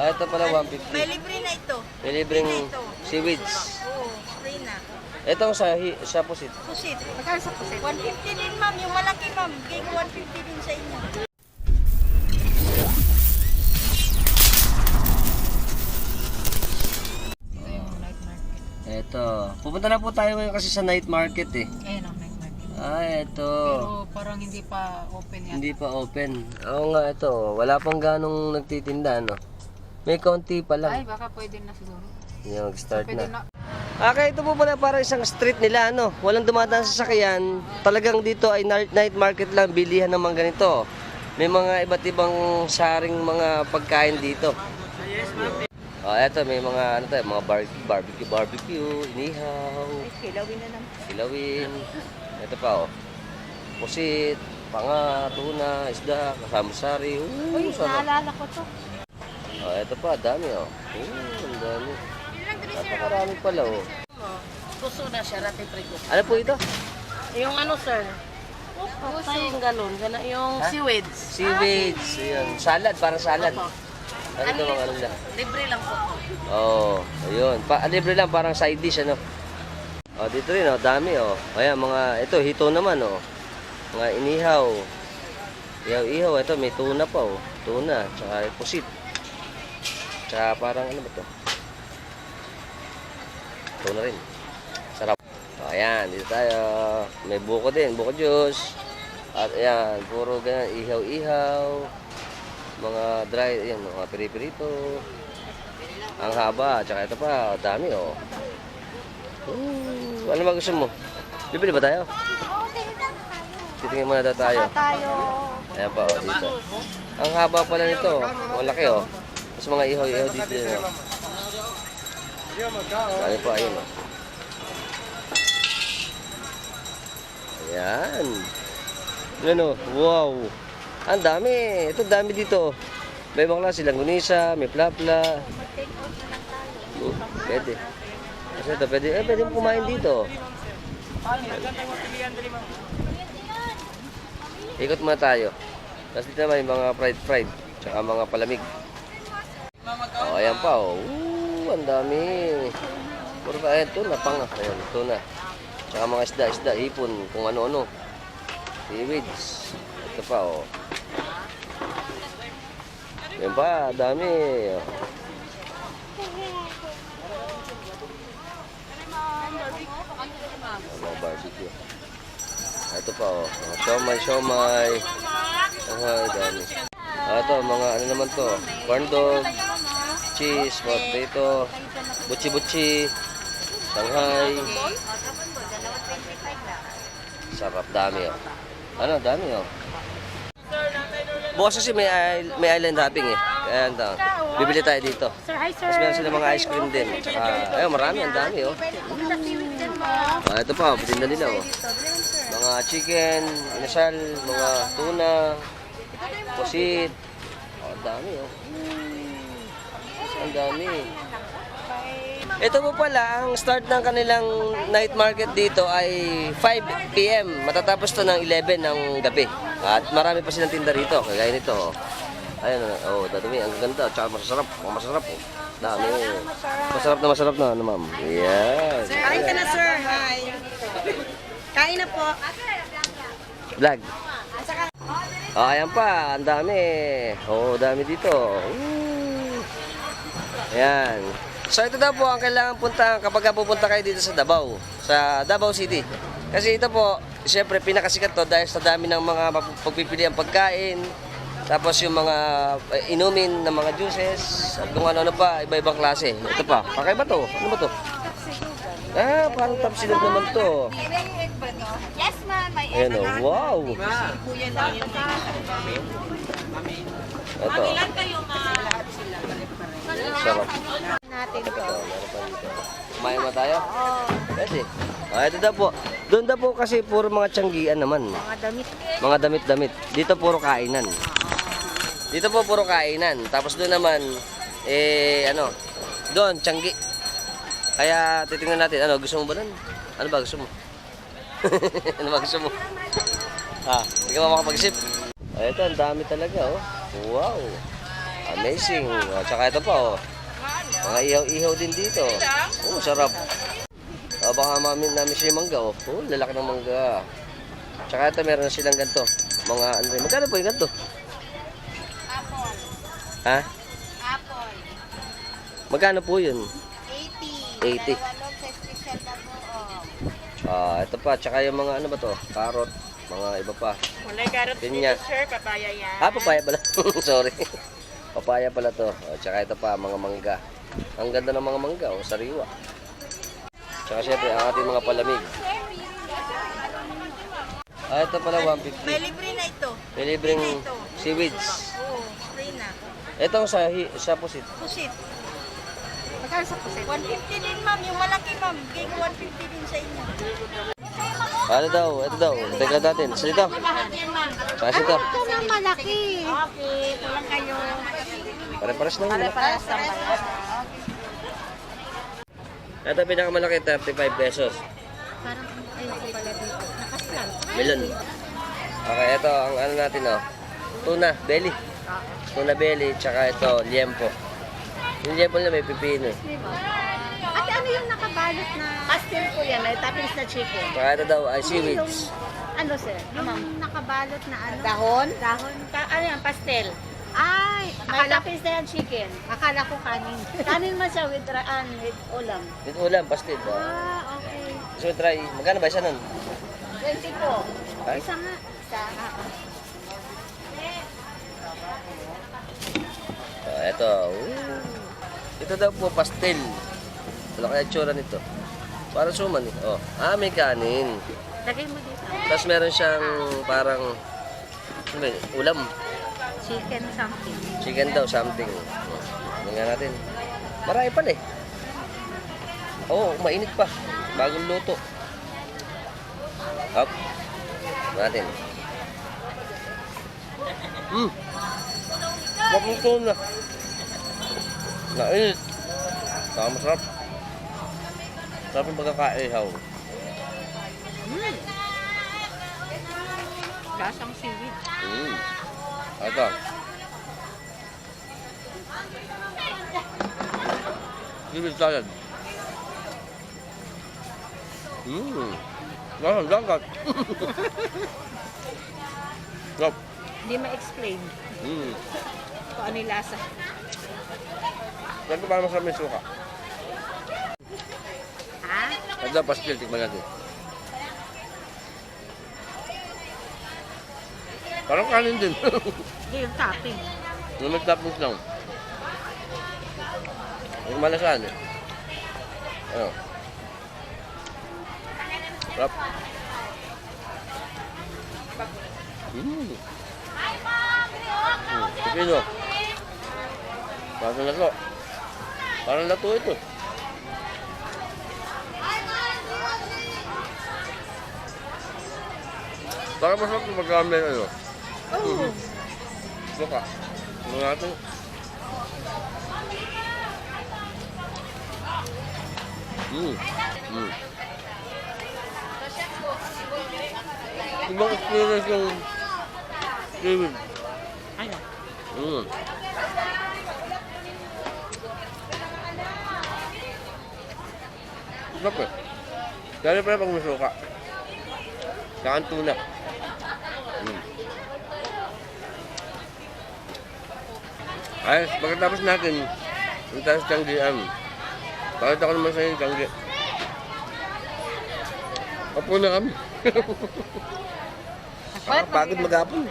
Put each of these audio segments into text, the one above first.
Ah, ito pala May 150. libre na ito. May libreng Libre na ito. seaweeds. Oo, free na. Itong sa, hi- sa pusit. Pusit. Magkano sa pusit? 150 din ma'am, yung malaki ma'am. Gig 150 din sa inyo. Ito yung night market. Ito. Pupunta na po tayo ngayon kasi sa night market eh. Ayan ang night market. Ah, ito. Pero parang hindi pa open yan. Hindi pa open. Oo nga, ito. Wala pang ganong nagtitinda, no? May konti pa Ay, lang. baka pwede na siguro. Yung start Pwede na. na. Ah, kaya ito po pala parang isang street nila, ano? Walang dumadaan sa sakyan. Talagang dito ay night night market lang, bilihan ng mga ganito. May mga iba't ibang saring mga pagkain dito. Oh, eto may mga ano tayo, mga barbecue, barbecue, barbecue, inihaw, Kilawin na naman. kilawin. Ito pa oh. Pusit, panga, tuna, isda, kasama sari. Uh, sarap. naalala ko to. Ito pa, dami oh. Uh, ang dami. Napakarami pala oh. Puso na siya, rati prego. Ano po ito? Yung ano, sir? Puso yung ganun. Gana yung seaweeds. Seaweeds. Ayan. Salad, parang salad. Opo. Ano ito mga ano lang? Libre lang po. Oo, oh, ayun. Pa libre lang, parang side dish, ano? Oh, dito rin, oh, dami, oh. Ayan, mga, ito, hito naman, oh. Mga inihaw. Ihaw-ihaw, ito, may tuna pa, oh. Tuna, tsaka pusit. Tsaka parang, ano ba to? Tuna rin. Sarap. Oh, ayan, dito tayo. May buko din, buko juice. At ayan, puro ganyan, ihaw-ihaw. Mga dry, ayan, mga piri-pirito. Ang haba, tsaka ito pa, dami oh. Ooh, ano ba gusto mo? Bibili ba tayo? Titingin muna daw tayo. Tayo. Ayan pa oh, dito. Ang haba pala nito, malaki oh. Tapos mga ihaw-ihaw dito din oh. Pa, ayun oh. Ayan. Ano, wow. Ang dami. Ito dami dito. May ibang klase, langgunisa, may plapla. Oh, pwede. Kasi ito, pwede, eh, pwede mo kumain dito. Ikot muna tayo. Tapos dito naman yung mga fried fried. Tsaka mga palamig. Oh, ayan pa oh. Ooh, ang dami. Puro pa, ayan, tuna, pang. Ayan, tuna. Tsaka mga isda, isda, hipon, kung ano-ano. Seaweeds. Ito pa oh. Ayan pa, dami. Oh. Mga barbecue. Ito pa oh, mga siomay, siomay. Ay, dami. Ah, ito, mga ano naman to, corn dog, cheese, potato, butchi-butchi, Shanghai. Sarap, dami oh. Ano, dami oh. Bukas kasi may, may island hopping eh. Kaya ito, bibili tayo dito. Sir, hi sir. Tapos meron sila mga ice cream din. Tsaka, ayun, marami, ang dami oh. Ah, ito pa, patinda nila oh. Mga chicken, inasal, mga tuna, pusit. Oh, dami oh. Ang dami. Ito po pala, ang start ng kanilang night market dito ay 5 p.m. Matatapos to ng 11 ng gabi. At marami pa silang tinda rito, kagaya nito. Oh. Ayun, oh, dadumi, ang ganda, tsaka masarap, oh, masarap oh. Dami. Masarap na masarap na, ano ma'am? Yan. Kain ka na sir. Hi. Kain na po. Vlog. Oh, ayan pa, ang dami. Oh, dami dito. Woo. Ayan. So ito daw po ang kailangan puntahan kapag pupunta kayo dito sa Davao, sa Davao City. Kasi ito po, siyempre pinakasikat to dahil sa dami ng mga map- pagpipiliang pagkain, tapos yung mga eh, inumin ng mga juices, at kung ano-ano pa, iba-ibang klase. Ito pa, kakaiba to. Ano ba to? Ah, parang tapsilog naman to. Yes ma'am, may Ayan o, wow! Ito. Sarap. natin Ito, meron pa dito. Kumain mo tayo? Pwede. Ah, ito daw po. Doon daw po kasi puro mga tiyanggian naman. Mga damit. Mga damit-damit. Dito puro kainan. Dito po puro kainan. Tapos doon naman, eh, ano, doon, tiyanggi. Kaya titingnan natin, ano, gusto mo ba nun? Ano ba gusto mo? ano ba gusto mo? Ah, hindi ka ba makapag-isip? Ay, ito, ang dami talaga, oh. Wow. Amazing. Oh, tsaka ito pa, oh. Mga ihaw-ihaw din dito. Oh, sarap. Oh, baka mami namin siya yung mangga, oh. Oh, lalaki ng mangga. Tsaka ito, meron na silang ganito. Mga, ano rin. Magkano po yung ganito? Apple. Ha? Apple. Magkano po yun? 80. Ah, ito pa, tsaka yung mga ano ba to? Carrot, mga iba pa. Wala carrot Pinya. dito, sir. Papaya yan. Ah, papaya pala. Sorry. papaya pala to. Oh, tsaka ito pa, mga mangga. Ang ganda ng mga mangga, oh, sariwa. Tsaka syempre, ang ating mga palamig. Ah, ito pala, 150. May libre na ito. May libreng seaweeds. Oo, free na. Ito sa, sa pusit. Pusit. Magkano sa pusit? 150 din ma'am. Yung malaki ma'am. Gig 150 din sa inyo. Ano daw? Ito daw. Teka natin. Sa dito. Sa dito. Ito na malaki. Okay. Kulang kayo. Pare-pares lang sa bayan. Ito pinakamalaki, 35 pesos. Parang ayoko pala dito. Nakaslan. Melon. Okay, ito ang ano natin oh. Tuna, belly. Tuna belly, tsaka ito, liempo. Yung liempo na may pipino. Ate, ano yung nakabalot na? Pastel po yan. May toppings na chicken. Tsaka ito daw ay seaweeds. Ano sir? Yung nakabalot na ano? Dahon? Dahon. Ka ano yan? Pastel. Ay, may toppings na yan chicken. Akala ko kanin. kanin man siya with, raan, with ulam. Dito ulam, pastil. Oh. Ah, okay. So try, magkano ba isa nun? 20 po. Ay? Isa nga. Isa. Oh, ito. Ooh. Ito daw po, pastel. Ano kaya tsura nito? Parang suman eh. Oh. Ah, may kanin. Lagay mo dito. Tapos meron siyang parang ano yun? ulam. Chicken something. Chicken daw, something. Tingnan natin. Marami pala eh. Oo, oh, mainit pa. Bagong luto. Up. Natin. Hmm. Maputo na. Nainit. Saka masarap. Sarap yung pagkakaihaw. Lasang seaweed. Mm. Ito. Seaweed salad. Mmm. Lasang dagat. Sarap. Hindi ma-explain Mmm. kung ano yung lasa. Ganito para masarap yung suka. Ha? Ito, pastil. Tikman natin. Parang kanin din. Hindi yung topping. Yung may toppings lang. Yung malasan eh. Ano? Sarap. Mmm. Mm. Pipino. Parang lato. Parang lato ito. Parang masarap yung pagkami ano. Oh. Suka. Ano natin? Mm. Mm. Ibang experience yung seaweed. Ano? Mm. Sarap eh. Lalo pala pag may suka. Saka ang tuna. Mm. Ay, pagkatapos natin, yung tayo sa Tianggian. Pakita ko naman sa inyo Tianggi. Opo na kami. Nakakapagod maghapon.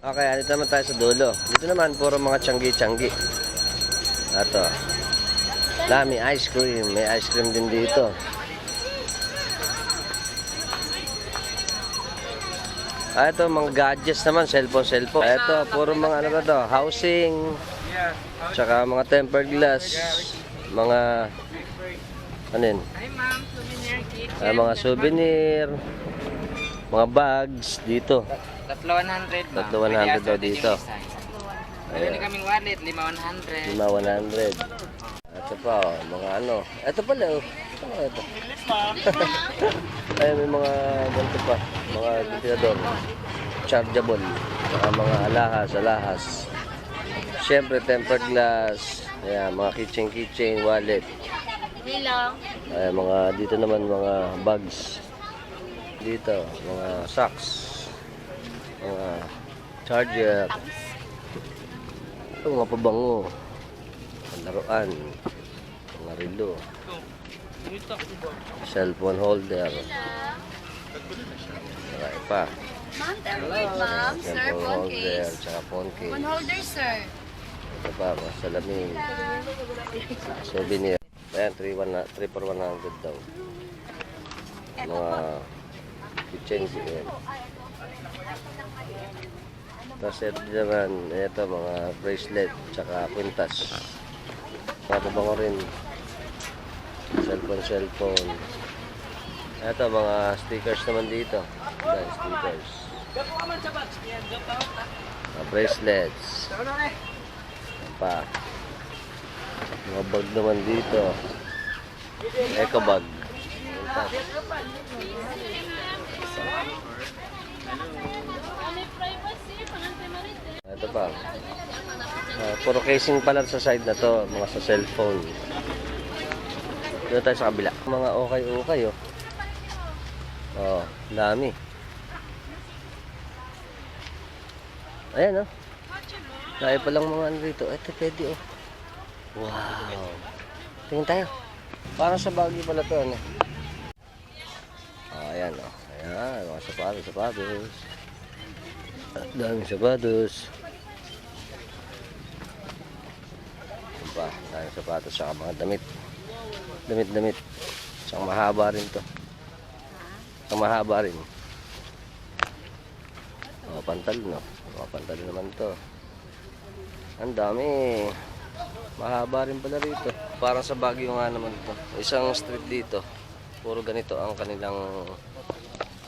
Okay, andito naman tayo sa dulo. Dito naman, puro mga tiyanggi-tiyanggi. Ito. Dami ice cream. May ice cream din dito. Ah, ito, mga gadgets naman, cellphone, cellphone. Ito, puro mga ano ba to, housing, tsaka mga tempered glass, mga, ano yun, ah, mga souvenir, mga bags dito. Tatlo 100 ma'am. Tatlo 100 daw dito. Meron kaming wallet, 5 100. Lima 100. Ito pa, oh, mga ano. Ito pala, oh. Ano ito? Ay, may mga ganito pa. Mga ventilador. Chargeable. Mga mga alahas, alahas. Siyempre, tempered glass. Ayan, mga kitchen kitchen, wallet. Bilang. Ayan, mga dito naman mga bags. Dito, mga socks. Mga charger. Ito, mga pabango. Laruan. Relo. Cellphone holder. Marami pa. Ma'am, wait, ma'am. Sir, Cellphone phone holder, case. tsaka phone case. Phone holder, sir. Ito pa, mga salamin. Souvenir. Ayan, 3 1 3 for 100 daw. Mga kitchen ayan. Tapos ito naman, ito mga bracelet, tsaka kwintas. Mga pabango rin. Cellphone, cellphone. Ito, mga stickers naman dito. Ayan, stickers. Mga bracelets. Ayan pa. Mga bag naman dito. Eco bag. Ito pa. Ah, puro casing pala sa side na to, mga sa cellphone. Dito tayo sa kabila. Mga okay-okay oh. Oh, dami. Ayan oh. Dahil pa lang mga ano rito. Ito pwede oh. Wow. Tingin tayo. Parang sa Baguio pala to ano. Oh, ayan oh. Ayan, mga sapatos, sapatos. At daming sapatos. Ano pa? Daming sapatos saka mga damit. Damit-damit. Saka mahaba rin to. Saka mahaba rin. Mga pantalon, no? Mga pantalon naman to. Ang dami. Mahaba rin pala rito. Parang sa Baguio nga naman to. Isang street dito. Puro ganito ang kanilang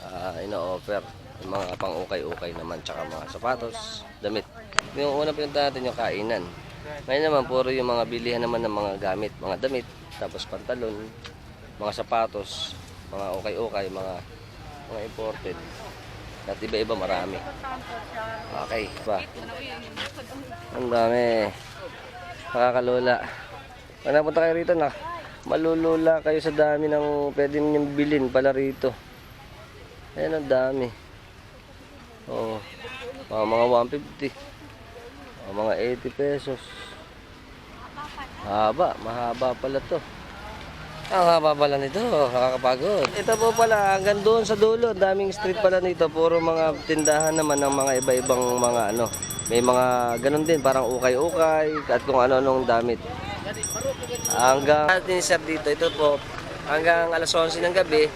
ah, ino-offer. Mga pang-ukay-ukay naman. Tsaka mga sapatos, damit. Yung una pinunta natin yung kainan. Ngayon naman, puro yung mga bilihan naman ng mga gamit. Mga damit, tapos pantalon, mga sapatos, mga ukay-ukay, mga mga imported. At iba-iba marami. Okay, pa. Ang dami. Nakakalula. Pag napunta kayo rito na, malulula kayo sa dami ng pwede ninyong bilhin pala rito. Ayan ang dami. Oo. Mga, mga 150. Mga, mga 80 pesos. Haba, mahaba pala to. Ang haba pala nito, nakakapagod. Ito po pala, hanggang doon sa dulo, daming street pala nito. Puro mga tindahan naman ng mga iba-ibang mga ano. May mga ganun din, parang ukay-ukay, at kung ano-anong damit. Hanggang natin dito, ito po, hanggang alas 11 ng gabi,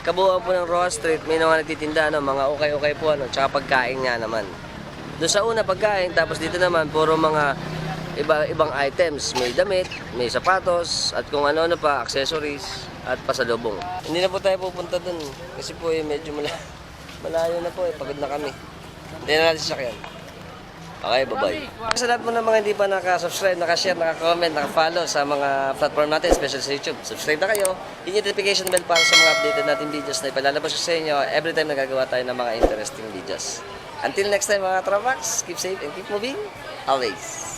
kabuuan po ng Rojas Street, may mga nagtitinda, ano, mga ukay-ukay po, ano, tsaka pagkain nga naman. Doon sa una pagkain, tapos dito naman, puro mga iba ibang items. May damit, may sapatos, at kung ano-ano pa, accessories, at pasalubong. Hindi na po tayo pupunta doon, kasi po eh, medyo mala malayo na po eh, pagod na kami. Hindi na natin sasakyan. Okay, bye-bye. Sa lahat mo ng mga hindi pa nakasubscribe, nakashare, nakakomment, nakafollow sa mga platform natin, especially sa YouTube, subscribe na kayo. Yung notification bell para sa mga updated natin videos na ipalalabas sa inyo every time nagagawa tayo ng mga interesting videos. Until next time mga tropax, keep safe and keep moving always.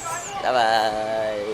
Bye-bye!